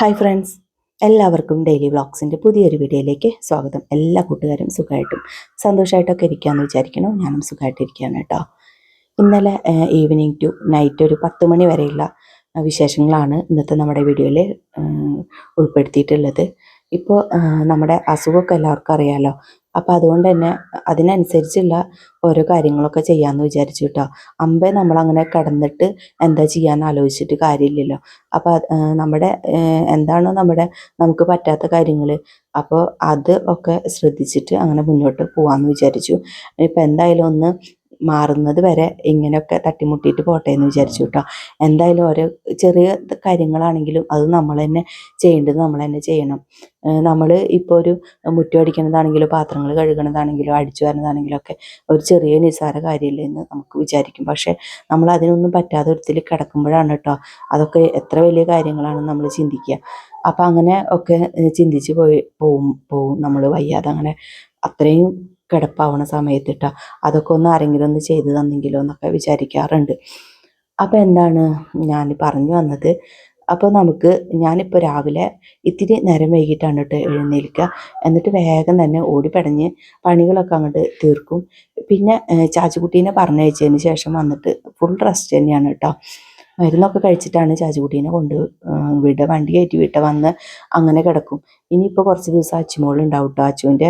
Hi friends എല്ലാവർക്കും daily വ്ളോഗ്സിന്റെ പുതിയൊരു വീഡിയോയിലേക്ക് സ്വാഗതം. എല്ലാ കൂട്ടുകാരും സുഖമായിട്ടും സന്തോഷമായിട്ടൊക്കെ ഇരിക്കുകയെന്ന് വിചാരിക്കണം ഞാനും സുഖമായിട്ടിരിക്കുകയാണ് കേട്ടോ. ഇന്നലെ ഈവനിങ് ടു നൈറ്റ് ഒരു പത്ത് മണി വരെയുള്ള വിശേഷങ്ങളാണ് ഇന്നത്തെ നമ്മുടെ വീഡിയോയിൽ ഉൾപ്പെടുത്തിയിട്ടുള്ളത്. ഇപ്പോൾ നമ്മുടെ അസുഖമൊക്കെ എല്ലാവർക്കും അറിയാലോ. അപ്പോൾ അതുകൊണ്ട് തന്നെ അതിനനുസരിച്ചുള്ള ഓരോ കാര്യങ്ങളൊക്കെ ചെയ്യാമെന്ന് വിചാരിച്ചു കേട്ടോ. അമ്പേ നമ്മളങ്ങനെ കിടന്നിട്ട് എന്താ ചെയ്യാൻ ആലോചിച്ചിട്ട് കാര്യമില്ലല്ലോ. അപ്പോൾ നമ്മുടെ എന്താണോ നമ്മുടെ നമുക്ക് പറ്റാത്ത കാര്യങ്ങൾ അപ്പോൾ അത് ഒക്കെ ശ്രദ്ധിച്ചിട്ട് അങ്ങനെ മുന്നോട്ട് പോകാമെന്ന് വിചാരിച്ചു. ഇപ്പം എന്തായാലും ഒന്ന് മാറുന്നത് വരെ ഇങ്ങനെയൊക്കെ തട്ടിമുട്ടിയിട്ട് പോട്ടെ എന്ന് വിചാരിച്ചു കേട്ടോ എന്തായാലും ഓരോ ചെറിയ കാര്യങ്ങളാണെങ്കിലും അത് നമ്മൾ തന്നെ ചെയ്യേണ്ടത് നമ്മൾ തന്നെ ചെയ്യണം. നമ്മൾ ഇപ്പോൾ ഒരു മുറ്റം അടിക്കുന്നതാണെങ്കിലും പാത്രങ്ങൾ കഴുകണതാണെങ്കിലും അടിച്ചു വരുന്നതാണെങ്കിലും ഒക്കെ ഒരു ചെറിയ നിസ്സാര കാര്യമില്ല എന്ന് നമുക്ക് വിചാരിക്കും. പക്ഷേ നമ്മൾ അതിനൊന്നും പറ്റാതെ ഒരുത്തിൽ കിടക്കുമ്പോഴാണ് കേട്ടോ അതൊക്കെ എത്ര വലിയ കാര്യങ്ങളാണെന്ന് നമ്മൾ ചിന്തിക്കുക അപ്പം അങ്ങനെ ഒക്കെ ചിന്തിച്ച് പോയി പോവും പോവും നമ്മൾ വയ്യാതെ. അങ്ങനെ അത്രയും കിടപ്പാവണ സമയത്ത് ട്ടോ അതൊക്കെ ഒന്ന് ആരെങ്കിലും ഒന്ന് ചെയ്തു തന്നെങ്കിലോ എന്നൊക്കെ വിചാരിക്കാറുണ്ട്. അപ്പം എന്താണ് ഞാൻ പറഞ്ഞു വന്നത്? അപ്പോൾ നമുക്ക് ഞാനിപ്പോൾ രാവിലെ ഇത്തിരി നേരം വൈകിട്ടാണ് കേട്ടോ എഴുന്നേൽക്കുക എന്നിട്ട് വേഗം തന്നെ ഓടിപ്പടഞ്ഞ് പണികളൊക്കെ അങ്ങോട്ട് തീർക്കും. പിന്നെ ചാച്ചുകുട്ടീനെ പറഞ്ഞയച്ചതിന് ശേഷം വന്നിട്ട് ഫുൾ റെസ്റ്റ് തന്നെയാണ് കേട്ടോ. മരുന്നൊക്കെ കഴിച്ചിട്ടാണ് ചാച്ചുകുട്ടീനെ കൊണ്ട് വിട വണ്ടി കയറ്റി വിട്ട വന്ന് അങ്ങനെ കിടക്കും. ഇനിയിപ്പോൾ കുറച്ച് ദിവസം അച്ചുമോളുണ്ടാവും കേട്ടോ അച്ചുവിന്റെ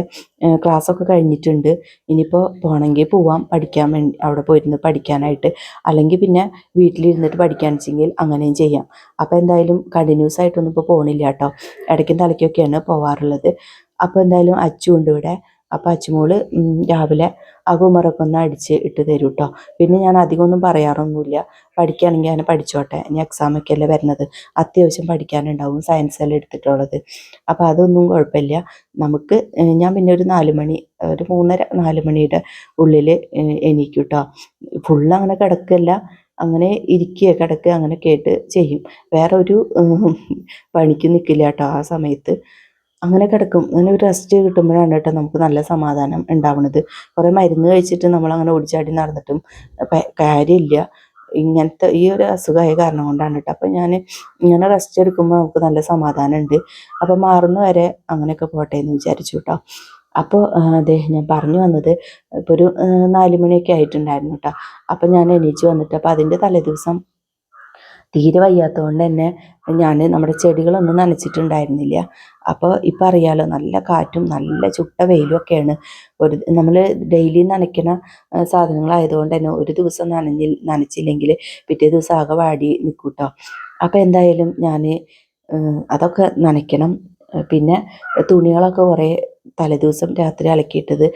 ക്ലാസ്സൊക്കെ കഴിഞ്ഞിട്ടുണ്ട്. ഇനിയിപ്പോൾ പോകണമെങ്കിൽ പോവാം പഠിക്കാൻ വേണ്ടി അവിടെ പോയിരുന്ന് പഠിക്കാനായിട്ട്. അല്ലെങ്കിൽ പിന്നെ വീട്ടിലിരുന്നിട്ട് പഠിക്കാൻ വെച്ചെങ്കിൽ അങ്ങനെയും ചെയ്യാം. അപ്പോൾ എന്തായാലും കണ്ടിന്യൂസ് ആയിട്ടൊന്നും ഇപ്പോൾ പോകണില്ല കേട്ടോ ഇടയ്ക്കും തലയ്ക്കൊക്കെയാണ് പോവാറുള്ളത്. അപ്പോൾ എന്തായാലും അച്ചു ഉണ്ട് ഇവിടെ. അപ്പോൾ അച്ചുമോൾ രാവിലെ അകുമറൊക്കെ ഒന്ന് അടിച്ച് ഇട്ട് തരും കേട്ടോ പിന്നെ ഞാൻ അധികം ഒന്നും പറയാറൊന്നുമില്ല. പഠിക്കുകയാണെങ്കിൽ ഞാൻ പഠിച്ചോട്ടെ. ഇനി എക്സാമൊക്കെ അല്ലേ വരുന്നത്. അത്യാവശ്യം പഠിക്കാനുണ്ടാവും സയൻസ് എല്ലാം എടുത്തിട്ടുള്ളത്. അപ്പോൾ അതൊന്നും കുഴപ്പമില്ല. നമുക്ക് ഞാൻ പിന്നെ ഒരു നാല് മണി ഒരു മൂന്നര നാല് മണിയുടെ ഉള്ളിൽ എണീക്കും കേട്ടോ ഫുള്ള് അങ്ങനെ കിടക്കല്ല. അങ്ങനെ ഇരിക്കുക കിടക്കുക അങ്ങനെ കേട്ട് ചെയ്യും. വേറെ ഒരു പണിക്ക് നിൽക്കില്ല കേട്ടോ ആ സമയത്ത്. അങ്ങനെ കിടക്കും. അങ്ങനെ ഒരു റെസ്റ്റ് കിട്ടുമ്പോഴാണ് കേട്ടോ നമുക്ക് നല്ല സമാധാനം ഉണ്ടാവുന്നത്. കുറേ മരുന്ന് കഴിച്ചിട്ട് നമ്മൾ അങ്ങനെ ഓടിച്ചാടി നടന്നിട്ടും കാര്യമില്ല. ഇങ്ങനത്തെ ഈ ഒരു അസുഖമായ കാരണം കൊണ്ടാണ് കേട്ടോ. അപ്പം ഞാൻ ഇങ്ങനെ റെസ്റ്റ് എടുക്കുമ്പോൾ നമുക്ക് നല്ല സമാധാനം ഉണ്ട്. അപ്പം മാറുന്ന വരെ അങ്ങനെയൊക്കെ പോട്ടെ എന്ന് വിചാരിച്ചു കേട്ടോ. അപ്പോൾ അതെ ഞാൻ പറഞ്ഞു വന്നത് ഇപ്പോൾ ഒരു നാലുമണിയൊക്കെ നാല് മണിയൊക്കെ ആയിട്ടുണ്ടായിരുന്നു കേട്ടോ. അപ്പം ഞാൻ എണീച്ച് വന്നിട്ട് അപ്പോൾ അതിന്റെ തലേദിവസം തീരെ വയ്യാത്തത് കൊണ്ട് തന്നെ ഞാൻ നമ്മുടെ ചെടികളൊന്നും നനച്ചിട്ടുണ്ടായിരുന്നില്ല. അപ്പോൾ ഇപ്പം അറിയാലോ നല്ല കാറ്റും നല്ല ചുട്ട വെയിലും ഒക്കെയാണ്. ഒരു നമ്മൾ ഡെയിലി നനയ്ക്കുന്ന സാധനങ്ങളായതുകൊണ്ട് തന്നെ ഒരു ദിവസം നനഞ്ഞി നനച്ചില്ലെങ്കിൽ പിറ്റേ ദിവസം ആകെ വാടി നിൽക്കൂട്ടോ കേട്ടോ അപ്പോൾ എന്തായാലും ഞാൻ അതൊക്കെ നനയ്ക്കണം. പിന്നെ തുണികളൊക്കെ കുറേ തലേദിവസം രാത്രി അലക്കിയിട്ടത്.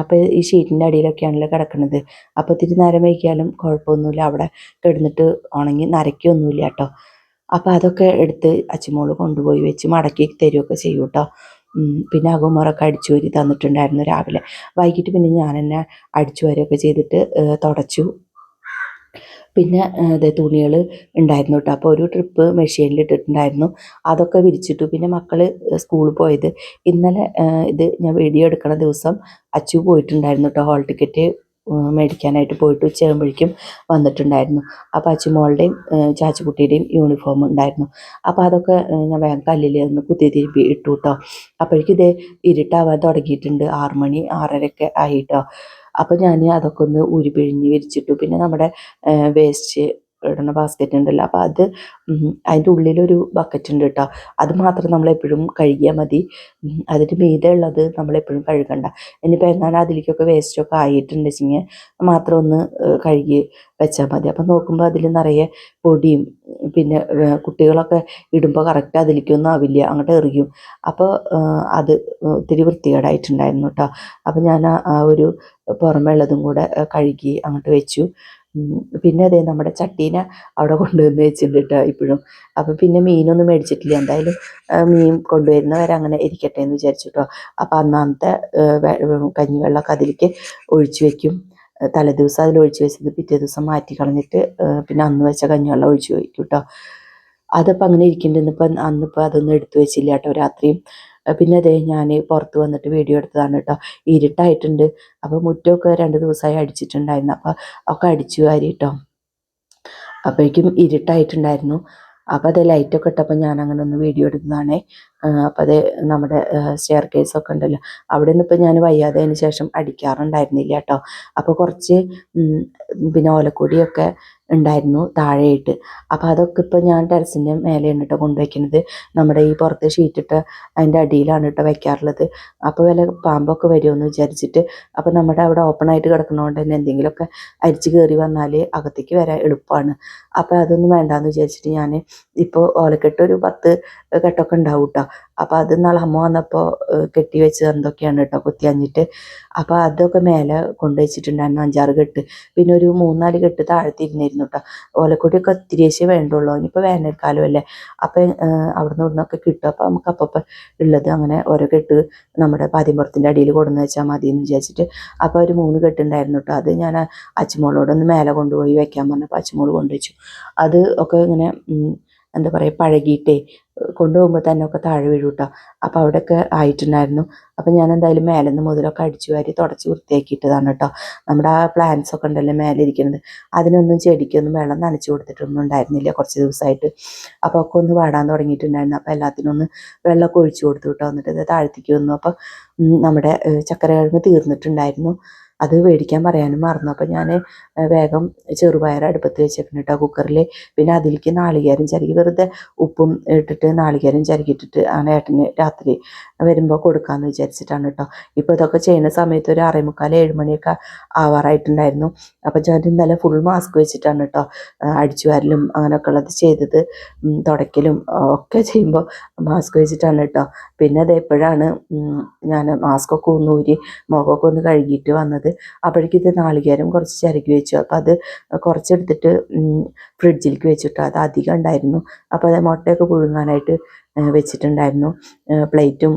അപ്പോൾ ഈ ഷീറ്റിന്റെ അടിയിലൊക്കെയാണല്ലോ കിടക്കുന്നത് അപ്പോൾ ഇത്തിരി നേരം വൈകിയാലും കുഴപ്പമൊന്നുമില്ല. അവിടെ കിടന്നിട്ട് ഉണങ്ങി നരയ്ക്കൊന്നുമില്ല കേട്ടോ. അപ്പോൾ അതൊക്കെ എടുത്ത് അച്ചുമോൾ കൊണ്ടുപോയി വെച്ച് മടക്കി തരുമൊക്കെ ചെയ്യും കേട്ടോ. പിന്നെ അകുമറൊക്കെ അടിച്ചു വരി തന്നിട്ടുണ്ടായിരുന്നു രാവിലെ. വൈകിട്ട് പിന്നെ ഞാൻ തന്നെ അടിച്ചു വരികയൊക്കെ ചെയ്തിട്ട് തുടച്ചു. പിന്നെ അതെ തുണികൾ ഉണ്ടായിരുന്നു കേട്ടോ അപ്പോൾ ഒരു ട്രിപ്പ് മെഷീനിൽ ഇട്ടിട്ടുണ്ടായിരുന്നു. അതൊക്കെ വിരിച്ചിട്ടു. പിന്നെ മക്കൾ സ്കൂളിൽ പോയത്. ഇന്നലെ ഇത് ഞാൻ വീഡിയോ എടുക്കണ ദിവസം അച്ചു പോയിട്ടുണ്ടായിരുന്നു കേട്ടോ ഹോൾ ടിക്കറ്റ് മേടിക്കാനായിട്ട് പോയിട്ട് ഉച്ചയാകുമ്പോഴേക്കും വന്നിട്ടുണ്ടായിരുന്നു. അപ്പോൾ അച്ചുമോളുടെയും ചാച്ചുകുട്ടിയുടെയും യൂണിഫോം ഉണ്ടായിരുന്നു. അപ്പോൾ അതൊക്കെ ഞാൻ വേഗം കല്ലിൽ ഒന്ന് കുത്തി തിരുമ്പി ഇട്ടു കേട്ടോ അപ്പോഴേക്കും ഇത് ഇരുട്ടാവാൻ തുടങ്ങിയിട്ടുണ്ട്. ആറുമണി ആറരയൊക്കെ ആയിട്ടോ അപ്പോൾ ഞാൻ അതൊക്കെ ഒന്ന് ഉരുപിഴിഞ്ഞ് വിരിച്ചിട്ടു. പിന്നെ നമ്മുടെ വേസ്റ്റ് ഇടുന്ന ബാസ്ക്കറ്റ് ഉണ്ടല്ലോ. അപ്പോൾ അത് അതിന്റെ ഉള്ളിലൊരു ബക്കറ്റ് ഉണ്ട് കേട്ടോ അത് മാത്രം നമ്മളെപ്പോഴും കഴുകിയാൽ മതി. അതിന് മീതെ ഉള്ളത് നമ്മൾ എപ്പോഴും കഴുകണ്ട. ഇനിയിപ്പോൾ എങ്ങാനും അതിലേക്കൊക്കെ വേസ്റ്റൊക്കെ ആയിട്ടുണ്ടെങ്കിൽ മാത്രം ഒന്ന് കഴുകി വെച്ചാൽ മതി. അപ്പം നോക്കുമ്പോൾ അതിൽ നിറയെ പൊടിയും പിന്നെ കുട്ടികളൊക്കെ ഇടുമ്പോൾ കറക്റ്റ് അതിലേക്കൊന്നും ആവില്ല അങ്ങോട്ട് എറിയും. അപ്പോൾ അത് ഒത്തിരി വൃത്തികേടായിട്ടുണ്ടായിരുന്നു കേട്ടോ അപ്പോൾ ഞാൻ ആ- ഒരു പുറമേ ഉള്ളതും കൂടെ കഴുകി അങ്ങോട്ട് വെച്ചു. പിന്നെ അതേ നമ്മുടെ ചട്ടീനെ അവിടെ കൊണ്ടുവന്ന് വെച്ചിട്ടുണ്ട് ഇപ്പോഴും. അപ്പം പിന്നെ മീനൊന്നും മേടിച്ചിട്ടില്ല. എന്തായാലും മീൻ കൊണ്ടുവരുന്നവരെ അങ്ങനെ ഇരിക്കട്ടെ എന്ന് വിചാരിച്ചു കേട്ടോ അപ്പോൾ അന്നത്തെ ഏഹ്, വെ- വെ- കഞ്ഞിവെള്ളമൊക്കെ അതിലേക്ക് ഒഴിച്ചു വെക്കും. തലേദിവസം അതിൽ ഒഴിച്ചു വെച്ചത് പിറ്റേ ദിവസം മാറ്റി കളഞ്ഞിട്ട് പിന്നെ അന്ന് വെച്ച കഞ്ഞിവെള്ളം ഒഴിച്ചു വയ്ക്കും കേട്ടോ അതിപ്പോൾ അങ്ങനെ ഇരിക്കുന്നുണ്ട്. ഇപ്പം അന്നിപ്പോൾ അതൊന്നും എടുത്തു വെച്ചില്ല കേട്ടോ രാത്രിയും പിന്നെ അതേ ഞാൻ പുറത്ത് വന്നിട്ട് വീഡിയോ എടുത്തതാണ് കേട്ടോ ഇരുട്ടായിട്ടുണ്ട്. അപ്പോൾ മുറ്റമൊക്കെ രണ്ട് ദിവസമായി അടിച്ചിട്ടുണ്ടായിരുന്നു. അപ്പോൾ ഒക്കെ അടിച്ചു വാരി കേട്ടോ അപ്പോഴേക്കും ഇരുട്ടായിട്ടുണ്ടായിരുന്നു. അപ്പോൾ അത് ലൈറ്റൊക്കെ ഇട്ടപ്പോൾ ഞാൻ അങ്ങനെ ഒന്ന് വീഡിയോ എടുത്തതാണേ. അപ്പോൾ അത് നമ്മുടെ സ്റ്റെയർ കേസൊക്കെ ഉണ്ടല്ലോ. അവിടെ നിന്ന് ഇപ്പം ഞാൻ വയ്യാതെ ശേഷം അടിക്കാറുണ്ടായിരുന്നില്ല കേട്ടോ അപ്പോൾ കുറച്ച് പിന്നെ ഓലക്കൊടിയൊക്കെ ഉണ്ടായിരുന്നു താഴെയിട്ട് അപ്പോൾ അതൊക്കെ ഇപ്പോൾ ഞാൻ ടെറസിന്റെ മേലെയാണ് കേട്ടോ കൊണ്ടുവയ്ക്കുന്നത് നമ്മുടെ ഈ പുറത്ത് ഷീറ്റിട്ട് അതിന്റെ അടിയിലാണ് കേട്ടോ വയ്ക്കാറുള്ളത്. അപ്പോൾ വല്ല പാമ്പൊക്കെ വരുമെന്ന് വിചാരിച്ചിട്ട് അപ്പോൾ നമ്മുടെ അവിടെ ഓപ്പൺ ആയിട്ട് കിടക്കുന്നതുകൊണ്ട് തന്നെ എന്തെങ്കിലുമൊക്കെ അരിച്ച് കയറി വന്നാൽ അകത്തേക്ക് വരാൻ എളുപ്പമാണ് അപ്പോൾ അതൊന്നും വേണ്ടാന്ന് വിചാരിച്ചിട്ട് ഞാൻ ഇപ്പോൾ ഓലക്കെട്ട് ഒരു പത്ത് കെട്ടൊക്കെ ഉണ്ടാവും കേട്ടോ അപ്പോൾ അത് നാളെ അമ്മ വന്നപ്പോൾ കെട്ടി വെച്ചത് എന്തൊക്കെയാണ് കേട്ടോ കുത്തിയഞ്ഞിട്ട്. അപ്പോൾ അതൊക്കെ മേലെ കൊണ്ടുവച്ചിട്ടുണ്ടായിരുന്നു അഞ്ചാറ് കെട്ട്. പിന്നെ ഒരു മൂന്നാൽ കെട്ട് താഴ്ത്തിരുന്നിരുന്നു കേട്ടോ ഓലക്കൊടിയൊക്കെ ഒത്തിരിയേശേ വേണ്ടുള്ളൂ. ഇനിയിപ്പോൾ വേനൽക്കാലമല്ലേ അപ്പം അവിടുന്ന് ഇവിടുന്നൊക്കെ കിട്ടും. അപ്പോൾ നമുക്ക് അപ്പം ഉള്ളത് അങ്ങനെ ഓരോ കെട്ട് നമ്മുടെ പാതിമ്പുറത്തിന്റെ അടിയിൽ കൊടുന്ന് വെച്ചാൽ മതി എന്ന് വിചാരിച്ചിട്ട് അപ്പോൾ ഒരു മൂന്ന് കെട്ടുണ്ടായിരുന്നു കേട്ടോ അത് ഞാൻ അച്ചുമോളോടൊന്ന് മേലെ കൊണ്ടുപോയി വെക്കാൻ പറഞ്ഞപ്പോൾ അച്ചുമോൾ കൊണ്ടുവച്ചു. അത് ഒക്കെ ഇങ്ങനെ എന്താ പറയുക പഴകിയിട്ടേ കൊണ്ടുപോകുമ്പോൾ തന്നെ ഒക്കെ താഴെ വീഴും കേട്ടോ അപ്പോൾ അവിടെയൊക്കെ ആയിട്ടുണ്ടായിരുന്നു. അപ്പോൾ ഞാൻ എന്തായാലും മേലെ നിന്ന് മുതലൊക്കെ അടിച്ചു വാരി തുടച്ച് വൃത്തിയാക്കിയിട്ടതാണ് കേട്ടോ. നമ്മുടെ ആ പ്ലാന്റ്സ് ഒക്കെ ഉണ്ടല്ലോ മേലെ ഇരിക്കുന്നത് അതിനൊന്നും ചെടിക്കൊന്നും വെള്ളം നനച്ചു കൊടുത്തിട്ടൊന്നും ഉണ്ടായിരുന്നില്ല കുറച്ച് ദിവസമായിട്ട്. അപ്പോൾ ഒക്കെ ഒന്ന് വാടാൻ തുടങ്ങിയിട്ടുണ്ടായിരുന്നു. അപ്പോൾ എല്ലാത്തിനും ഒന്ന് വെള്ളമൊക്കെ ഒഴിച്ചു കൊടുത്തു കേട്ടോ. എന്നിട്ട് താഴത്തേക്ക് വന്നു. അപ്പോൾ നമ്മുടെ ചക്കരക്കിഴങ്ങ് തീർന്നിട്ടുണ്ടായിരുന്നു. അത് മേടിക്കാൻ പറയാനും മറന്നു. അപ്പോൾ ഞാൻ വേഗം ചെറുപയർ അടുപ്പത്ത് വെച്ചേക്കണം കേട്ടോ കുക്കറിൽ പിന്നെ അതിലേക്ക് നാളികേരം ചരകി വെറുതെ ഉപ്പും ഇട്ടിട്ട് നാളികേരം ചിരകിയിട്ടിട്ട് ആണ് ഏട്ടന് രാത്രി വരുമ്പോൾ കൊടുക്കാമെന്ന് വിചാരിച്ചിട്ടാണ് കേട്ടോ ഇപ്പോൾ ഇതൊക്കെ ചെയ്യുന്ന സമയത്ത് ഒരു ആറേ ഏഴുമണിയൊക്കെ ഏഴ് മണിയൊക്കെ ആവാറായിട്ടുണ്ടായിരുന്നു. അപ്പോൾ ഞാൻ ഇന്നലെ ഫുൾ മാസ്ക് വെച്ചിട്ടാണ് കേട്ടോ അടിച്ചു വാരലും അങ്ങനെയൊക്കെ ഉള്ളത് ചെയ്തത്. തുടയ്ക്കലും ഒക്കെ ചെയ്യുമ്പോൾ മാസ്ക് വെച്ചിട്ടാണ് കേട്ടോ പിന്നെ അത് എപ്പോഴാണ് ഞാൻ മാസ്കൊക്കെ ഒന്ന് ഊരി മുഖമൊക്കെ ഒന്ന് കഴുകിയിട്ട് വന്നത്. അപ്പോഴേക്കും ഇത് നാളികേരം കുറച്ച് ചിരകി വെച്ചു. അപ്പോൾ അത് കുറച്ചെടുത്തിട്ട് ഫ്രിഡ്ജിലേക്ക് വെച്ചിട്ട്. അത് അധികം ഉണ്ടായിരുന്നു. അപ്പോൾ അത് മുട്ടയൊക്കെ പുഴുങ്ങാനായിട്ട് വെച്ചിട്ടുണ്ടായിരുന്നു. പ്ലേറ്റും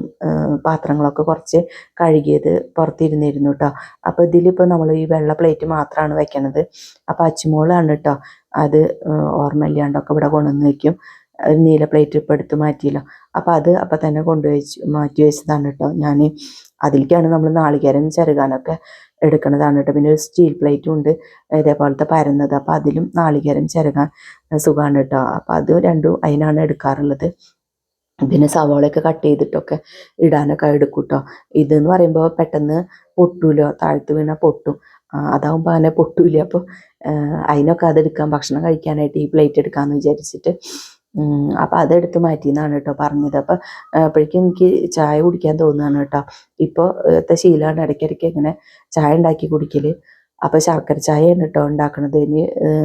പാത്രങ്ങളൊക്കെ കുറച്ച് കഴുകിയത് പുറത്തിരുന്നിരുന്നു കേട്ടോ അപ്പോൾ ഇതിലിപ്പോൾ നമ്മൾ ഈ വെള്ള പ്ലേറ്റ് മാത്രമാണ് വെക്കണത്. അപ്പോൾ അച്ചുമോളാണ് കേട്ടോ അത് ഓർമ്മയില്ലാണ്ടൊക്കെ ഇവിടെ കൊണ്ടുവന്ന് വയ്ക്കും നീല പ്ലേറ്റ് ഇപ്പോൾ എടുത്ത് മാറ്റിയല്ലോ. അപ്പോൾ അത് അപ്പം തന്നെ കൊണ്ടുവച്ച് മാറ്റി വെച്ചതാണ് കേട്ടോ ഞാൻ അതിലേക്കാണ് നമ്മൾ നാളികേരം ചെറുകാനൊക്കെ എടുക്കണതാണ് കേട്ടോ പിന്നെ ഒരു സ്റ്റീൽ പ്ലേറ്റും ഉണ്ട് ഇതേപോലത്തെ പരന്നത്. അപ്പോൾ അതിലും നാളികേരം ചെറുകാൻ സുഖമാണ് കേട്ടോ അപ്പോൾ അത് രണ്ടും അതിനാണ് എടുക്കാറുള്ളത്. പിന്നെ സവാളയൊക്കെ കട്ട് ചെയ്തിട്ടൊക്കെ ഇടാനൊക്കെ എടുക്കും കേട്ടോ ഇതെന്ന് പറയുമ്പോൾ പെട്ടെന്ന് പൊട്ടൂലോ? താഴ്ത്ത് വീണാൽ പൊട്ടും. അതാവുമ്പോൾ അങ്ങനെ പൊട്ടൂല. അപ്പോൾ അതിനൊക്കെ അതെടുക്കാം ഭക്ഷണം കഴിക്കാനായിട്ട് ഈ പ്ലേറ്റ് എടുക്കാമെന്ന് വിചാരിച്ചിട്ട്. അപ്പോൾ അതെടുത്ത് മാറ്റിയെന്നാണ് കേട്ടോ പറഞ്ഞത്. അപ്പോൾ അപ്പോഴേക്കും എനിക്ക് ചായ കുടിക്കാൻ തോന്നുകയാണ് കേട്ടോ. ഇപ്പോൾ ഇത്തെ ശീലമാണ് ഇടയ്ക്കിടയ്ക്ക് ഇങ്ങനെ ചായ ഉണ്ടാക്കി കുടിക്കൽ അപ്പോൾ ശർക്കര ചായയാണ് കേട്ടോ ഉണ്ടാക്കണത്. ഇനി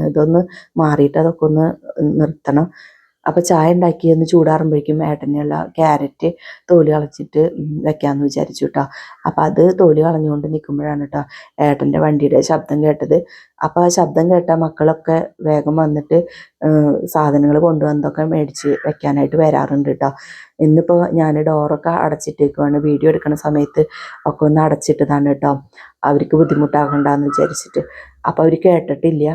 ഇതൊന്ന് മാറിയിട്ട് അതൊക്കെ ഒന്ന് നിർത്തണം. അപ്പോൾ ചായ ഉണ്ടാക്കി ഒന്ന് ചൂടാറുമ്പോഴേക്കും ഏട്ടനുള്ള ക്യാരറ്റ് തോൽ കളച്ചിട്ട് വെക്കാമെന്ന് വിചാരിച്ചു കേട്ടോ അപ്പോൾ അത് തോലി കളഞ്ഞുകൊണ്ട് നിൽക്കുമ്പോഴാണ് കേട്ടോ ഏട്ടന്റെ വണ്ടിയുടെ ശബ്ദം കേട്ടത്. അപ്പോൾ ആ ശബ്ദം കേട്ട മക്കളൊക്കെ വേഗം വന്നിട്ട് സാധനങ്ങൾ കൊണ്ടുവന്നതൊക്കെ മേടിച്ച് വെക്കാനായിട്ട് വരാറുണ്ട് കേട്ടോ ഇന്നിപ്പോൾ ഞാൻ ഡോറൊക്കെ അടച്ചിട്ടേക്കുവാണ്. വീഡിയോ എടുക്കുന്ന സമയത്ത് ഒക്കെ ഒന്ന് അടച്ചിട്ടതാണ് കേട്ടോ അവർക്ക് ബുദ്ധിമുട്ടാകണ്ടെന്ന് വിചാരിച്ചിട്ട്. അപ്പോൾ അവർ കേട്ടിട്ടില്ല.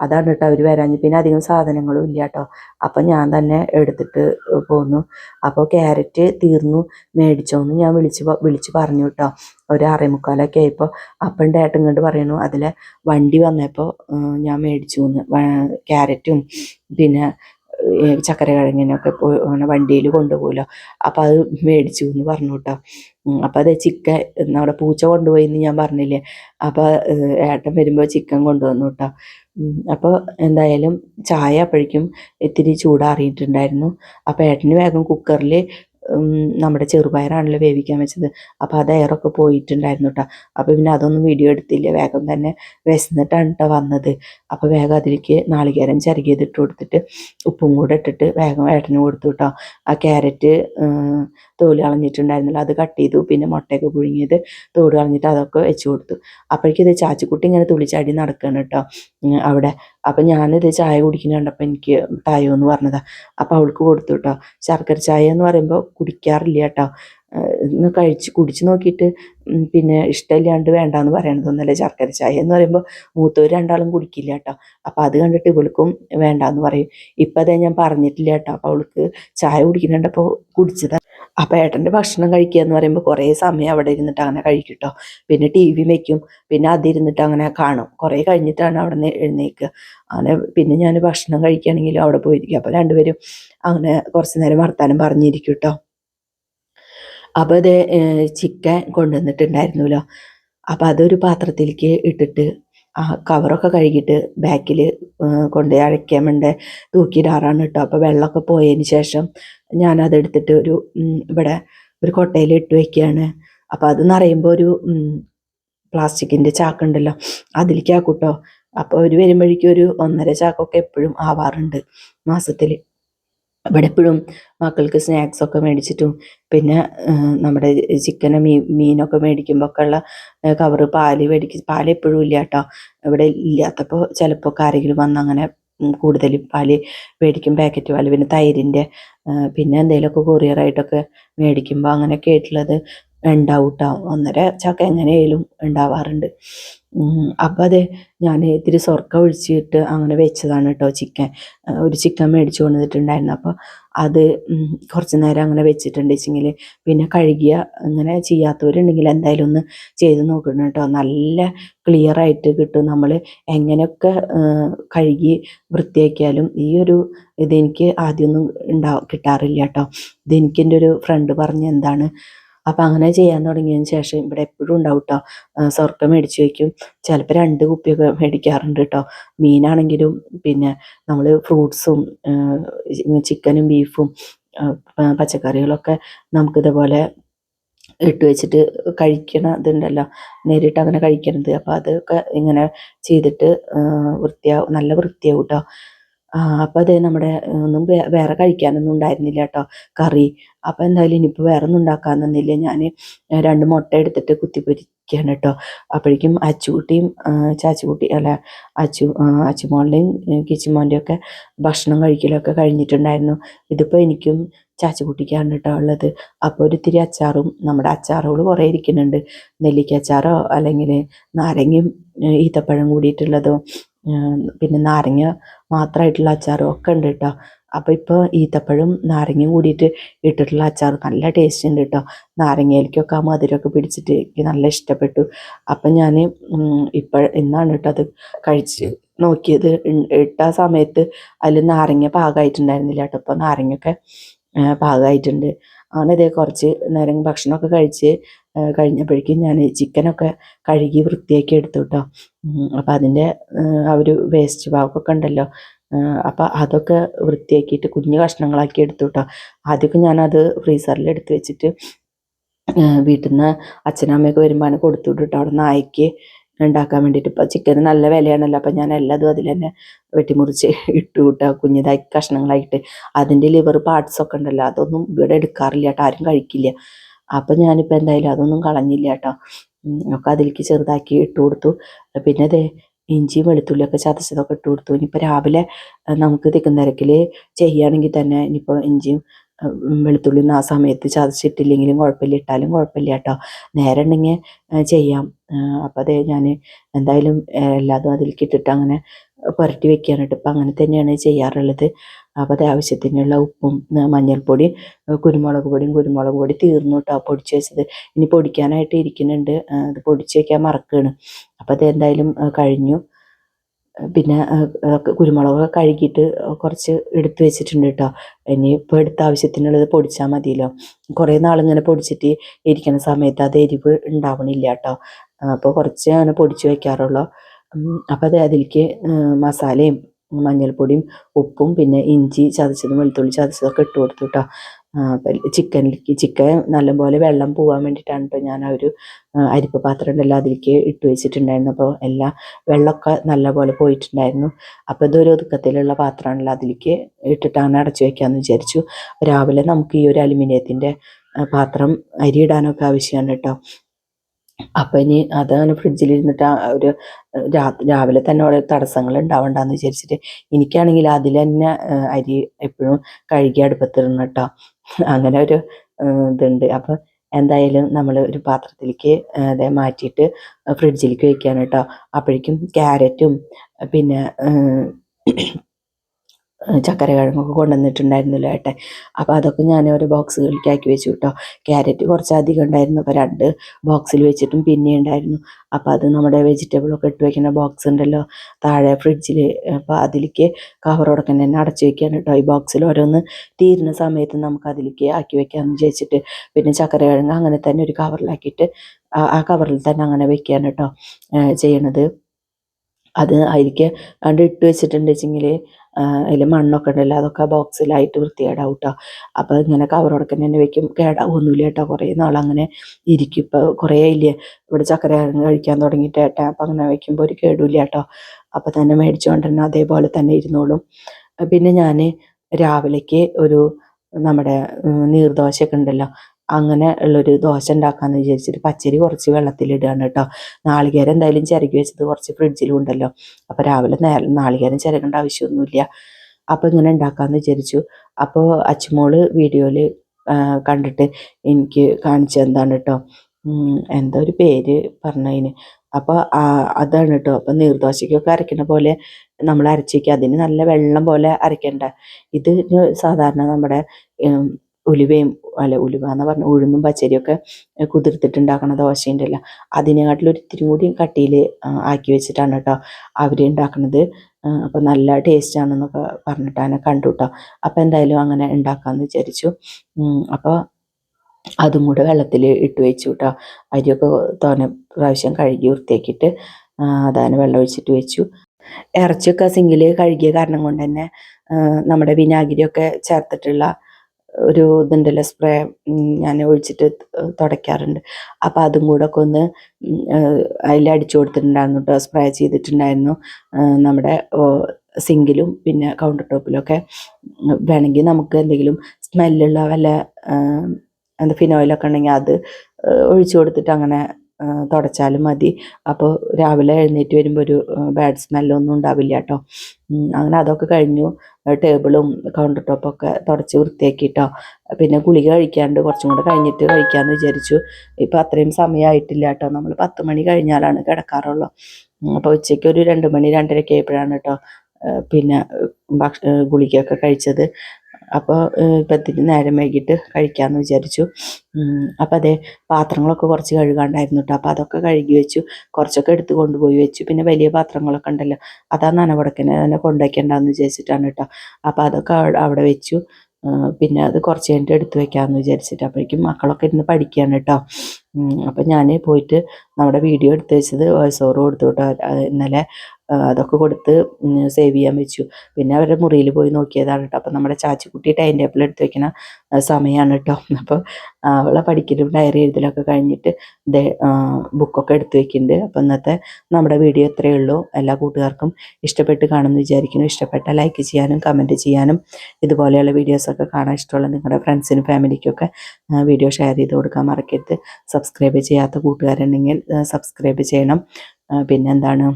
അതാണ് കേട്ടോ അവർ വരാഞ്ഞ് പിന്നെ അധികം സാധനങ്ങളും ഇല്ല കേട്ടോ. അപ്പം ഞാൻ തന്നെ എടുത്തിട്ട് പോന്നു. അപ്പോൾ ക്യാരറ്റ് തീർന്നു മേടിച്ചോന്ന് ഞാൻ വിളിച്ച് വിളിച്ച് പറഞ്ഞു കേട്ടോ. ഒരു അറിമുക്കാലൊക്കെ ആയപ്പോൾ അപ്പം ഡേട്ടൻ ഇങ്ങോട്ട് പറയണു അതിലെ വണ്ടി വന്നപ്പോൾ ഞാൻ മേടിച്ചു എന്ന് ക്യാരറ്റും പിന്നെ പോയി അങ്ങനെ വണ്ടിയിൽ കൊണ്ടുപോകുമല്ലോ അപ്പോൾ അത് മേടിച്ചു എന്ന് പറഞ്ഞു കേട്ടോ. അപ്പോൾ അത് ചിക്കൻ നമ്മുടെ പൂച്ച കൊണ്ടുപോയി എന്ന് ഞാൻ പറഞ്ഞില്ലേ. അപ്പോൾ ഏട്ടൻ വരുമ്പോൾ ചിക്കൻ കൊണ്ടുവന്നു കേട്ടോ. അപ്പോൾ എന്തായാലും ചായ അപ്പോഴേക്കും ഇത്തിരി ചൂടാറിയിട്ടുണ്ടായിരുന്നു. അപ്പോൾ ഏട്ടന് വേഗം കുക്കറിൽ നമ്മുടെ ചെറുപയറാണല്ലോ വേവിക്കാൻ വെച്ചത്. അപ്പോൾ അത് എയറൊക്കെ പോയിട്ടുണ്ടായിരുന്നു കേട്ടോ അപ്പോൾ പിന്നെ അതൊന്നും വീഡിയോ എടുത്തില്ല. വേഗം തന്നെ വിശന്നിട്ടാണ് കേട്ടോ വന്നത്. അപ്പോൾ വേഗം അതിലേക്ക് നാളികേരം ചിരകിയത് കൊടുത്തിട്ട് ഉപ്പും കൂടെ ഇട്ടിട്ട് വേഗം ഏട്ടന് കൊടുത്തു കേട്ടോ ആ ക്യാരറ്റ് തോൽ കളഞ്ഞിട്ടുണ്ടായിരുന്നല്ലോ. അത് കട്ട് ചെയ്തു. പിന്നെ മുട്ടയൊക്കെ പുഴുങ്ങിയത് തോട് കളഞ്ഞിട്ട് അതൊക്കെ വെച്ച് കൊടുത്തു. അപ്പോഴേക്കും ഇത് ചാച്ചിക്കുട്ടി ഇങ്ങനെ തുള്ളിച്ചാടി നടക്കുകയാണ് കേട്ടോ അവിടെ അപ്പം ഞാനിത് ചായ കുടിക്കുന്ന കണ്ടപ്പോൾ എനിക്ക് തായോ എന്ന് പറഞ്ഞതാ. അപ്പോൾ അവൾക്ക് കൊടുത്തു കേട്ടോ ശർക്കര ചായ എന്ന് പറയുമ്പോൾ കുടിക്കാറില്ല കേട്ടോ ഇന്ന് കഴിച്ച് കുടിച്ച് നോക്കിയിട്ട് പിന്നെ ഇഷ്ടമില്ലാണ്ട് വേണ്ടാന്ന് പറയണതൊന്നുമല്ല ശർക്കര ചായ എന്ന് പറയുമ്പോൾ മൂത്തവർ രണ്ടാളും കുടിക്കില്ല കേട്ടോ അപ്പോൾ അത് കണ്ടിട്ട് ഇവൾക്കും വേണ്ടാന്ന് പറയും. ഇപ്പം അതേ ഞാൻ പറഞ്ഞിട്ടില്ല കേട്ടോ അപ്പോൾ അവൾക്ക് ചായ കുടിക്കുന്നുണ്ടപ്പോൾ കുടിച്ചത്. അപ്പം ഏട്ടന്റെ ഭക്ഷണം കഴിക്കുക എന്ന് പറയുമ്പോൾ കുറേ സമയം അവിടെ ഇരുന്നിട്ട് അങ്ങനെ കഴിക്കട്ടോ. പിന്നെ ടി വി വയ്ക്കും പിന്നെ അതിരുന്നിട്ട് അങ്ങനെ കാണും. കുറേ കഴിഞ്ഞിട്ടാണ് അവിടെ നിന്ന് എഴുന്നേൽക്കുക അങ്ങനെ പിന്നെ ഞാൻ ഭക്ഷണം കഴിക്കുകയാണെങ്കിലും അവിടെ പോയിരിക്കും. അപ്പോൾ രണ്ടുപേരും അങ്ങനെ കുറച്ച് നേരം വർത്താനം പറഞ്ഞിരിക്കും കേട്ടോ അപ്പോൾ അത് ചിക്കൻ കൊണ്ടുവന്നിട്ടുണ്ടായിരുന്നല്ലോ. അപ്പോൾ അതൊരു പാത്രത്തിലേക്ക് ഇട്ടിട്ട് ആ കവറൊക്കെ കഴുകിയിട്ട് ബാക്കിൽ കൊണ്ട് അഴയ്ക്കാൻ വേണ്ടി തൂക്കിയിടാറാണ് കേട്ടോ അപ്പോൾ വെള്ളമൊക്കെ പോയതിന് ശേഷം ഞാനതെടുത്തിട്ട് ഒരു ഇവിടെ ഒരു കൊട്ടയിൽ ഇട്ട് വയ്ക്കുകയാണ് അപ്പോൾ അത് നിറയുമ്പോൾ ഒരു പ്ലാസ്റ്റിക്കിന്റെ ചാക്കുണ്ടല്ലോ അതിലേക്ക് ആക്കൂട്ടോ. അപ്പോൾ ഒരു വരുമ്പോഴേക്കും ഒരു ഒന്നര ചാക്കൊക്കെ എപ്പോഴും ആവാറുണ്ട് മാസത്തിൽ. ഇവിടെ എപ്പോഴും മക്കൾക്ക് സ്നാക്സ് ഒക്കെ മേടിച്ചിട്ടും പിന്നെ നമ്മുടെ ചിക്കനും മീ മീനൊക്കെ മേടിക്കുമ്പോൾ ഒക്കെ ഉള്ള കവറ് പാൽ മേടിക്കും പാൽ എപ്പോഴും ഇല്ല കേട്ടോ. ഇവിടെ ഇല്ലാത്തപ്പോൾ ചിലപ്പോൾ ആരെങ്കിലും വന്ന് അങ്ങനെ കൂടുതൽ പാൽ മേടിക്കും പാക്കറ്റ് പാൽ പിന്നെ തൈരിന്റെ പിന്നെ എന്തെങ്കിലുമൊക്കെ കൊറിയറായിട്ടൊക്കെ മേടിക്കുമ്പോൾ അങ്ങനെയൊക്കെ ആയിട്ടുള്ളത് ഉണ്ടാവും കേട്ടോ ഒന്നര ചക്ക എങ്ങനെയായാലും ഉണ്ടാവാറുണ്ട്. അപ്പം അതെ ഞാൻ ഇത്തിരി സ്വർക്ക ഒഴിച്ചിട്ട് അങ്ങനെ വെച്ചതാണ് കേട്ടോ ചിക്കൻ. ഒരു ചിക്കൻ മേടിച്ചു കൊണ്ടുവന്നിട്ടുണ്ടായിരുന്നു. അപ്പോൾ അത് കുറച്ച് നേരം അങ്ങനെ വെച്ചിട്ടുണ്ട് വെച്ചെങ്കിൽ പിന്നെ കഴുകിയ അങ്ങനെ ചെയ്യാത്തവരുണ്ടെങ്കിൽ എന്തായാലും ഒന്ന് ചെയ്ത് നോക്കണം കേട്ടോ നല്ല ക്ലിയർ ആയിട്ട് കിട്ടും നമ്മൾ എങ്ങനെയൊക്കെ കഴുകി വൃത്തിയാക്കിയാലും. ഈ ഒരു ഇതെനിക്ക് ആദ്യമൊന്നും ഉണ്ടാ കിട്ടാറില്ല കേട്ടോ ഇതെനിക്ക് എന്റെ ഒരു ഫ്രണ്ട് പറഞ്ഞ എന്താണ് അപ്പം അങ്ങനെ ചെയ്യാൻ തുടങ്ങിയതിന് ശേഷം ഇവിടെ എപ്പോഴും ഉണ്ടാവും കേട്ടോ സ്വർക്ക മേടിച്ച് വയ്ക്കും ചിലപ്പോൾ രണ്ട് കുപ്പിയൊക്കെ മേടിക്കാറുണ്ട് കേട്ടോ മീനാണെങ്കിലും പിന്നെ നമ്മൾ ഫ്രൂട്ട്സും ചിക്കനും ബീഫും പച്ചക്കറികളൊക്കെ നമുക്കിതുപോലെ ഇട്ട് വെച്ചിട്ട് കഴിക്കണ ഇതുണ്ടല്ലോ. നേരിട്ട് അങ്ങനെ കഴിക്കണത്. അപ്പോൾ അതൊക്കെ ഇങ്ങനെ ചെയ്തിട്ട് വൃത്തിയാവും നല്ല വൃത്തിയാവും കേട്ടോ അപ്പോൾ അത് നമ്മുടെ ഒന്നും വേറെ കഴിക്കാനൊന്നും ഉണ്ടായിരുന്നില്ല കേട്ടോ കറി. അപ്പോൾ എന്തായാലും ഇനിയിപ്പോൾ വേറെ ഒന്നും ഉണ്ടാക്കാൻ ഞാൻ രണ്ട് മുട്ട എടുത്തിട്ട് കുത്തിപ്പൊരിക്കുകയാണ് കേട്ടോ അപ്പോഴേക്കും അച്ചുകുട്ടിയും ചാച്ചുകുട്ടിയും ചാച്ചുകുട്ടി അല്ല അച്ചു അച്ചുമോളുടെയും കിച്ചുമോന്റെയും ഒക്കെ ഭക്ഷണം കഴിക്കലൊക്കെ കഴിഞ്ഞിട്ടുണ്ടായിരുന്നു. ഇതിപ്പോൾ എനിക്കും ചാച്ചുകുട്ടിക്കാണ് കേട്ടോ ഉള്ളത്. അപ്പോൾ ഒരിത്തിരി അച്ചാറും നമ്മുടെ അച്ചാറുകൾ കുറേ ഇരിക്കുന്നുണ്ട്. നെല്ലിക്ക അച്ചാറോ അല്ലെങ്കിൽ നാരങ്ങയും ഈത്തപ്പഴം കൂടിയിട്ടുള്ളതോ പിന്നെ നാരങ്ങ മാത്രമായിട്ടുള്ള അച്ചാറും ഒക്കെ ഉണ്ട് കേട്ടോ അപ്പോൾ ഇപ്പോൾ ഈത്തപ്പഴം നാരങ്ങയും കൂടിയിട്ട് ഇട്ടിട്ടുള്ള അച്ചാർ നല്ല ടേസ്റ്റ് ഉണ്ട് കേട്ടോ നാരങ്ങയിലേക്കൊക്കെ ആ മധുരമൊക്കെ പിടിച്ചിട്ട് എനിക്ക് നല്ല ഇഷ്ടപ്പെട്ടു. അപ്പം ഞാൻ ഇപ്പോൾ ഇന്നാണ് കേട്ടോ അത് കഴിച്ച് നോക്കിയത്. ഇട്ട സമയത്ത് അതിൽ നാരങ്ങ പാകമായിട്ടുണ്ടായിരുന്നില്ല കേട്ടോ അപ്പോൾ നാരങ്ങയൊക്കെ പാകമായിട്ടുണ്ട് അങ്ങനെ ഇതേ കുറച്ച് നേരം ഭക്ഷണമൊക്കെ കഴിച്ച് കഴിഞ്ഞപ്പോഴേക്കും ഞാൻ ചിക്കനൊക്കെ കഴുകി വൃത്തിയാക്കി എടുത്തു കേട്ടോ അപ്പം അതിന്റെ ആ ഒരു വേസ്റ്റ് ഭാഗമൊക്കെ ഉണ്ടല്ലോ. അപ്പം അതൊക്കെ വൃത്തിയാക്കിയിട്ട് കുഞ്ഞു കഷ്ണങ്ങളാക്കി എടുത്തു കേട്ടോ ആദ്യമൊക്കെ ഞാനത് ഫ്രീസറിൽ എടുത്ത് വെച്ചിട്ട് വീട്ടിൽ നിന്ന് അച്ഛനമ്മയൊക്കെ വരുമ്പോഴാണ് കൊടുത്തു വിട്ടിട്ട് അവിടെ അവിടെ നായ്ക്ക് ഉണ്ടാക്കാൻ വേണ്ടിയിട്ട്. ഇപ്പം ചിക്കന് നല്ല വിലയാണല്ലോ. അപ്പം ഞാൻ എല്ലാതും അതിൽ തന്നെ വെട്ടിമുറിച്ച് ഇട്ടു കൂട്ടുക കുഞ്ഞിതായി കഷ്ണങ്ങളായിട്ട്. അതിന്റെ ലിവർ പാർട്സ് ഒക്കെ ഉണ്ടല്ലോ. അതൊന്നും ഇവിടെ എടുക്കാറില്ല കേട്ടോ. ആരും കഴിക്കില്ല. അപ്പം ഞാനിപ്പോൾ എന്തായാലും അതൊന്നും കളഞ്ഞില്ല കേട്ടോ. ഒക്കെ അതിലേക്ക് ചെറുതാക്കി ഇട്ട് കൊടുത്തു. പിന്നെ അതെ ഇഞ്ചി വെളുത്തുള്ളിയൊക്കെ ചതച്ചതൊക്കെ ഇട്ട് കൊടുത്തു. ഇനിയിപ്പോൾ രാവിലെ നമുക്ക് തിക്കും തിരക്കിൽ ചെയ്യുകയാണെങ്കിൽ തന്നെ ഇനിയിപ്പോൾ ഇഞ്ചിയും അഹ് ഒന്നും ആ സമയത്ത് ചതച്ചിട്ടില്ലെങ്കിലും കുഴപ്പമില്ല. ഇട്ടാലും കുഴപ്പമില്ല കേട്ടോ. നേരെ ഉണ്ടെങ്കിൽ ചെയ്യാം. അപ്പോൾ അതെ ഞാൻ എന്തായാലും എല്ലാതും അതിലേക്ക് ഇട്ടിട്ട് അങ്ങനെ പുരട്ടി വെക്കുകയാണ് ഇപ്പം അങ്ങനെ തന്നെയാണ് ചെയ്യാറുള്ളത്. അപ്പോൾ അത് ആവശ്യത്തിനുള്ള ഉപ്പും മഞ്ഞൾപ്പൊടിയും കുരുമുളക് പൊടിയും കുരുമുളക് പൊടി തീർന്നു കേട്ടോ പൊടിച്ച് വെച്ചത്. ഇനി പൊടിക്കാനായിട്ട് ഇരിക്കുന്നുണ്ട്. അത് പൊടിച്ച് വെക്കാൻ മറക്കുകയാണ് അപ്പോൾ അത് എന്തായാലും കഴിഞ്ഞു. പിന്നെ കുരുമുളക് കഴുകിയിട്ട് കുറച്ച് എടുത്ത് വെച്ചിട്ടുണ്ട് കേട്ടോ ഇനി ഇപ്പോൾ എടുത്ത ആവശ്യത്തിനുള്ളത് പൊടിച്ചാൽ മതിയല്ലോ. കുറേ നാളിങ്ങനെ പൊടിച്ചിട്ട് ഇരിക്കുന്ന സമയത്ത് അത് എരിവ് ഉണ്ടാവണില്ല കേട്ടോ അപ്പോൾ കുറച്ച് അങ്ങനെ പൊടിച്ച് വയ്ക്കാറുള്ളൂ അപ്പോൾ അത് അതിലേക്ക് മസാലയും മഞ്ഞൾപ്പൊടിയും ഉപ്പും പിന്നെ ഇഞ്ചി ചതച്ചതും വെളുത്തുള്ളി ചതച്ചതൊക്കെ ഇട്ട് കൊടുത്തു കേട്ടോ ചിക്കനിലേക്ക് ചിക്കൻ നല്ലപോലെ വെള്ളം പോകാൻ വേണ്ടിയിട്ടാണ് കേട്ടോ ഞാൻ ആ ഒരു അരിപ്പ് പാത്രം ഉണ്ടല്ലോ അതിലേക്ക് ഇട്ട് വെച്ചിട്ടുണ്ടായിരുന്നു. അപ്പോൾ എല്ലാ വെള്ളമൊക്കെ നല്ലപോലെ പോയിട്ടുണ്ടായിരുന്നു. അപ്പോൾ ഇതൊരു ഒതുക്കത്തിലുള്ള പാത്രമാണല്ലോ അതിലേക്ക് ഇട്ടിട്ടാണ് അടച്ചു വയ്ക്കാമെന്ന് വിചാരിച്ചു. രാവിലെ നമുക്ക് ഈ ഒരു അലുമിനിയത്തിന്റെ പാത്രം അരി ഇടാനൊക്കെ ആവശ്യമാണ് കേട്ടോ അപ്പം ഇനി അതാണ് ഫ്രിഡ്ജിലിരുന്നിട്ട് ഒരു രാവിലെ തന്നെ ഓരോ തടസ്സങ്ങൾ ഉണ്ടാവണ്ടെന്ന് വിചാരിച്ചിട്ട് എനിക്കാണെങ്കിൽ അതിൽ തന്നെ അരി എപ്പോഴും കഴുകി അടുപ്പത്തിടണം അങ്ങനെ ഒരു ഇതുണ്ട്. അപ്പം എന്തായാലും നമ്മൾ ഒരു പാത്രത്തിലേക്ക് അതെ മാറ്റിയിട്ട് ഫ്രിഡ്ജിലേക്ക് വയ്ക്കാൻ കേട്ടോ അപ്പോഴേക്കും ക്യാരറ്റും പിന്നെ ആ, ചക്കര കിഴങ്ങൊക്കെ കൊണ്ടുവന്നിട്ടുണ്ടായിരുന്നല്ലോ ഏട്ടൻ. അപ്പോൾ അതൊക്കെ ഞാൻ ഒരു ബോക്സുകളിലേക്കാക്കി വെച്ചു കേട്ടോ ക്യാരറ്റ് കുറച്ച് അധികം ഉണ്ടായിരുന്നു. അപ്പോൾ രണ്ട് ബോക്സിൽ വെച്ചിട്ടും പിന്നെ ഉണ്ടായിരുന്നു. അപ്പോൾ അത് നമ്മുടെ വെജിറ്റബിളൊക്കെ ഇട്ട് വെക്കുന്ന ബോക്സ് ഉണ്ടല്ലോ. താഴെ ഫ്രിഡ്ജിൽ അപ്പോൾ അതിലേക്ക് കവറോടൊക്കെ തന്നെ അടച്ചു വെക്കാൻ കേട്ടോ ഈ ബോക്സിൽ ഓരോന്ന് തീരുന്ന സമയത്ത് നമുക്ക് അതിലേക്ക് ആക്കി വെക്കാമെന്ന് വിചാരിച്ചിട്ട്. പിന്നെ ചക്കര കിഴങ്ങ് അങ്ങനെ തന്നെ ഒരു കവറിലാക്കിയിട്ട് ആ- കവറിൽ തന്നെ അങ്ങനെ വെക്കാൻ കേട്ടോ ചെയ്യണത്. അത് അതിലേക്ക് കണ്ട് ഇട്ട് വെച്ചിട്ടുണ്ട് വെച്ചെങ്കിൽ അതിൽ മണ്ണൊക്കെ ഉണ്ടല്ലോ അതൊക്കെ ബോക്സിലായിട്ട് വൃത്തികേടാവും കേട്ടോ അപ്പോൾ ഇങ്ങനെ കവറോടൊക്കെ തന്നെ വെക്കും. കേടാവൊന്നുമില്ല കേട്ടോ. കുറേ നാളങ്ങനെ ഇരിക്കും. ഇപ്പോൾ കുറേ ഇല്ലേ? ഇവിടെ ചക്കര കഴിക്കാൻ തുടങ്ങിയിട്ട് ഏട്ടാ. അപ്പം അങ്ങനെ വെക്കുമ്പോൾ ഒരു കേടുമില്ല കേട്ടോ. അപ്പോൾ തന്നെ മേടിച്ചുകൊണ്ട് തന്നെ അതേപോലെ തന്നെ ഇരുന്നോളും. പിന്നെ ഞാൻ രാവിലേക്ക് ഒരു നമ്മുടെ നീർദോശയൊക്കെ ഉണ്ടല്ലോ. അങ്ങനെ ഉള്ളൊരു ദോശ ഉണ്ടാക്കാമെന്ന് വിചാരിച്ചിട്ട് പച്ചരി കുറച്ച് വെള്ളത്തിലിടുകയാണ് കേട്ടോ. നാളികേരം എന്തായാലും ചിരകി വെച്ചത് കുറച്ച് ഫ്രിഡ്ജിലും ഉണ്ടല്ലോ. അപ്പോൾ രാവിലെ നാളികേരം ചിരകേണ്ട ആവശ്യമൊന്നുമില്ല. അപ്പോൾ ഇങ്ങനെ ഉണ്ടാക്കാമെന്ന് വിചാരിച്ചു. അപ്പോൾ അച്ചുമോൾ വീഡിയോയിൽ കണ്ടിട്ട് എനിക്ക് കാണിച്ചു എന്താണ് കേട്ടോ. എന്താ ഒരു പേര് പറഞ്ഞതിന്. അപ്പോൾ അതാണ് കേട്ടോ. അപ്പം നീർദോശയ്ക്കൊക്കെ അരയ്ക്കണ പോലെ നമ്മൾ അരച്ചേക്കുക അതിന് നല്ല വെള്ളം പോലെ അരയ്ക്കണ്ട. ഇത് സാധാരണ നമ്മുടെ ഉലുവയും അല്ല ഉലുവ എന്ന് പറഞ്ഞ ഉഴുന്നും പച്ചരിയൊക്കെ കുതിർത്തിട്ടുണ്ടാക്കണ ദോശയുണ്ടല്ലോ. അതിനെക്കാട്ടിലും ഒരു ഇത്തിരി കൂടി കട്ടിയിൽ ആക്കി വെച്ചിട്ടാണ് കേട്ടോ അവർ ഉണ്ടാക്കുന്നത് അപ്പോൾ നല്ല ടേസ്റ്റ് ആണെന്നൊക്കെ പറഞ്ഞിട്ട് അങ്ങനെ കണ്ടു കേട്ടോ അപ്പോൾ എന്തായാലും അങ്ങനെ ഉണ്ടാക്കാമെന്ന് വിചാരിച്ചു. അപ്പോൾ അതും കൂടെ വെള്ളത്തിൽ ഇട്ട് വെച്ചു കേട്ടോ. അരിയൊക്കെ തോനെ പ്രാവശ്യം കഴുകി വൃത്തിയാക്കിയിട്ട് അതാണ് വെള്ളം ഒഴിച്ചിട്ട് വെച്ചു. ഇറച്ചിയൊക്കെ സിങ്കിൽ കഴുകിയ കാരണം കൊണ്ട് തന്നെ നമ്മുടെ വിനാഗിരിയൊക്കെ ചേർത്തിട്ടുള്ള ഒരു ഇതുണ്ടല്ലോ സ്പ്രേ ഞാൻ ഒഴിച്ചിട്ട് തുടയ്ക്കാറുണ്ട്. അപ്പോൾ അതും കൂടെ ഒക്കെ ഒന്ന് അതിൽ അടിച്ചു കൊടുത്തിട്ടുണ്ടായിരുന്നു കേട്ടോ സ്പ്രേ ചെയ്തിട്ടുണ്ടായിരുന്നു. നമ്മുടെ സിങ്കിലും പിന്നെ കൗണ്ടർ ടോപ്പിലൊക്കെ വേണമെങ്കിൽ നമുക്ക് എന്തെങ്കിലും സ്മെല്ലുള്ള വല്ല എന്താ ഫിനോയിലൊക്കെ ഉണ്ടെങ്കിൽ അത് ഒഴിച്ചു കൊടുത്തിട്ട് അങ്ങനെ തുടച്ചാലും മതി. അപ്പോൾ രാവിലെ എഴുന്നേറ്റ് വരുമ്പോൾ ഒരു ബാഡ് സ്മെല്ലൊന്നും ഉണ്ടാവില്ല കേട്ടോ അങ്ങനെ അതൊക്കെ കഴിഞ്ഞു. ടേബിളും കൗണ്ടർ ടോപ്പൊക്കെ തുടച്ച് വൃത്തിയാക്കിയിട്ടോ പിന്നെ ഗുളിക കഴിക്കാണ്ട് കുറച്ചും കൂടെ കഴിഞ്ഞിട്ട് കഴിക്കാമെന്ന് വിചാരിച്ചു. ഇപ്പോൾ അത്രയും സമയമായിട്ടില്ല കേട്ടോ നമ്മൾ പത്ത് മണി കഴിഞ്ഞാലാണ് കിടക്കാറുള്ളൂ. അപ്പോൾ ഉച്ചയ്ക്ക് ഒരു രണ്ട് മണി രണ്ടരയ്ക്ക് ആയപ്പോഴാണ് കേട്ടോ പിന്നെ ഭക്ഷ ഗുളികയൊക്കെ കഴിച്ചത്. അപ്പോൾ ഇപ്പം നേരം വൈകിട്ട് കഴിക്കാമെന്ന് വിചാരിച്ചു. അപ്പം അതെ പാത്രങ്ങളൊക്കെ കുറച്ച് കഴുകാണ്ടായിരുന്നു കേട്ടോ അപ്പോൾ അതൊക്കെ കഴുകി വെച്ചു. കുറച്ചൊക്കെ എടുത്ത് കൊണ്ടുപോയി വെച്ചു. പിന്നെ വലിയ പാത്രങ്ങളൊക്കെ ഉണ്ടല്ലോ. അതാ നനവടക്കനെ തന്നെ കൊണ്ടുവയ്ക്കേണ്ടെന്ന് വിചാരിച്ചിട്ടാണ് കേട്ടോ അപ്പോൾ അതൊക്കെ അവിടെ അവിടെ വെച്ചു. പിന്നെ അത് കുറച്ച് കഴിഞ്ഞിട്ട് എടുത്ത് വെക്കാമെന്ന് വിചാരിച്ചിട്ട് അപ്പോഴേക്കും മക്കളൊക്കെ ഇരുന്ന് പഠിക്കുകയാണ് കേട്ടോ അപ്പം ഞാൻ പോയിട്ട് നമ്മുടെ വീഡിയോ എടുത്ത് വെച്ചത് വോയിസ് ഓവർ കൊടുത്തു കേട്ടോ. ഇന്നലെ അതൊക്കെ കൊടുത്ത് സേവ് ചെയ്യാൻ വെച്ചു. പിന്നെ അവരുടെ മുറിയിൽ പോയി നോക്കിയതാണ് കേട്ടോ. അപ്പം നമ്മുടെ ചാച്ചിക്കുട്ടി ടൈം ടേബിൾ എടുത്ത് വെക്കുന്ന സമയമാണ് കേട്ടോ. അപ്പോൾ അവളെ പഠിക്കലും ഡയറി എഴുതലൊക്കെ കഴിഞ്ഞിട്ട് ബുക്കൊക്കെ എടുത്ത് വെക്കുന്നുണ്ട്. അപ്പം ഇന്നത്തെ നമ്മുടെ വീഡിയോ ഇത്രയേ ഉള്ളൂ. എല്ലാ കൂട്ടുകാർക്കും ഇഷ്ടപ്പെട്ട് കാണുമെന്ന് വിചാരിക്കുന്നു. ഇഷ്ടപ്പെട്ട ലൈക്ക് ചെയ്യാനും കമന്റ് ചെയ്യാനും ഇതുപോലെയുള്ള വീഡിയോസൊക്കെ കാണാൻ ഇഷ്ടമുള്ള നിങ്ങളുടെ ഫ്രണ്ട്സിനും ഫാമിലിക്കൊക്കെ വീഡിയോ ഷെയർ ചെയ്ത് കൊടുക്കാൻ മറക്കരുത്. സബ്സ്ക്രൈബ് ചെയ്യാത്ത കൂട്ടുകാരുണ്ടെങ്കിൽ സബ്സ്ക്രൈബ് ചെയ്യണം. പിന്നെന്താണ്?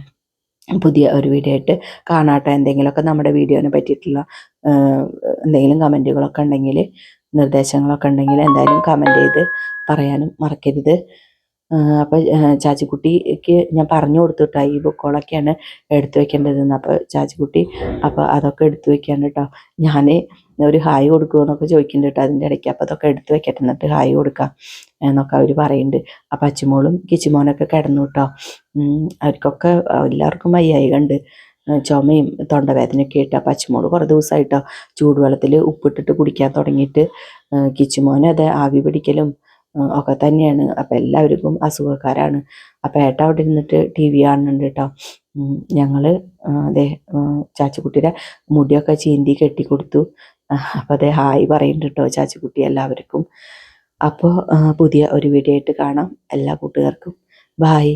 പുതിയ ഒരു വീഡിയോ ആയിട്ട് കാണാട്ടോ. എന്തെങ്കിലുമൊക്കെ നമ്മുടെ വീഡിയോനെ പറ്റിയിട്ടുള്ള എന്തെങ്കിലും കമന്റുകളൊക്കെ ഉണ്ടെങ്കിൽ നിർദ്ദേശങ്ങളൊക്കെ ഉണ്ടെങ്കിൽ എന്തായാലും കമന്റ് ചെയ്ത് പറയാനും മറക്കരുത്. അപ്പോൾ ചാച്ചിക്കുട്ടിക്ക് ഞാൻ പറഞ്ഞു കൊടുത്തുട്ടോ. ഈ ബുക്കുകളൊക്കെയാണ് എടുത്തു വെക്കേണ്ടതെന്ന്. അപ്പോൾ ചാച്ചിക്കുട്ടി അപ്പോൾ അതൊക്കെ എടുത്തു വെക്കാൻ കേട്ടോ. ഞാൻ ഒരു ഹായ് കൊടുക്കുമെന്നൊക്കെ ചോദിക്കുന്നുണ്ട് കേട്ടോ അതിന്റെ ഇടയ്ക്ക്. അപ്പോൾ അതൊക്കെ എടുത്ത് വെക്കട്ടെ എന്നിട്ട് ഹായ് കൊടുക്കാം എന്നൊക്കെ അവർ പറയുന്നുണ്ട്. അപ്പം അച്ചുമോളും കിച്ചുമോനൊക്കെ കിടന്നു കേട്ടോ. അവർക്കൊക്കെ എല്ലാവർക്കും വയ്യായി കണ്ട് ചുമയും തൊണ്ടവേദനയൊക്കെ ആയിട്ട്. അപ്പം അച്ചുമോൾ കുറേ ദിവസമായിട്ടോ ചൂടുവെള്ളത്തിൽ ഉപ്പിട്ടിട്ട് കുടിക്കാൻ തുടങ്ങിയിട്ട് കിച്ചുമോനെ അത് ആവി പിടിക്കലും ഒക്കെ തന്നെയാണ്. അപ്പം എല്ലാവർക്കും അസുഖക്കാരാണ്. അപ്പം ഏട്ട അവിടെ ഇരുന്നിട്ട് ടി വി കാണുന്നുണ്ട് കേട്ടോ. ഞങ്ങൾ അതെ ചാച്ചിക്കുട്ടിയുടെ മുടിയൊക്കെ ചീന്തി കെട്ടിക്കൊടുത്തു. അപ്പോൾ അതെ ഹായ് പറയുന്നുണ്ട് കേട്ടോ ചാച്ചിക്കുട്ടി എല്ലാവർക്കും. അപ്പോൾ പുതിയ ഒരു വീഡിയോ ആയിട്ട് കാണാം എല്ലാ കൂട്ടുകാർക്കും. ബായ്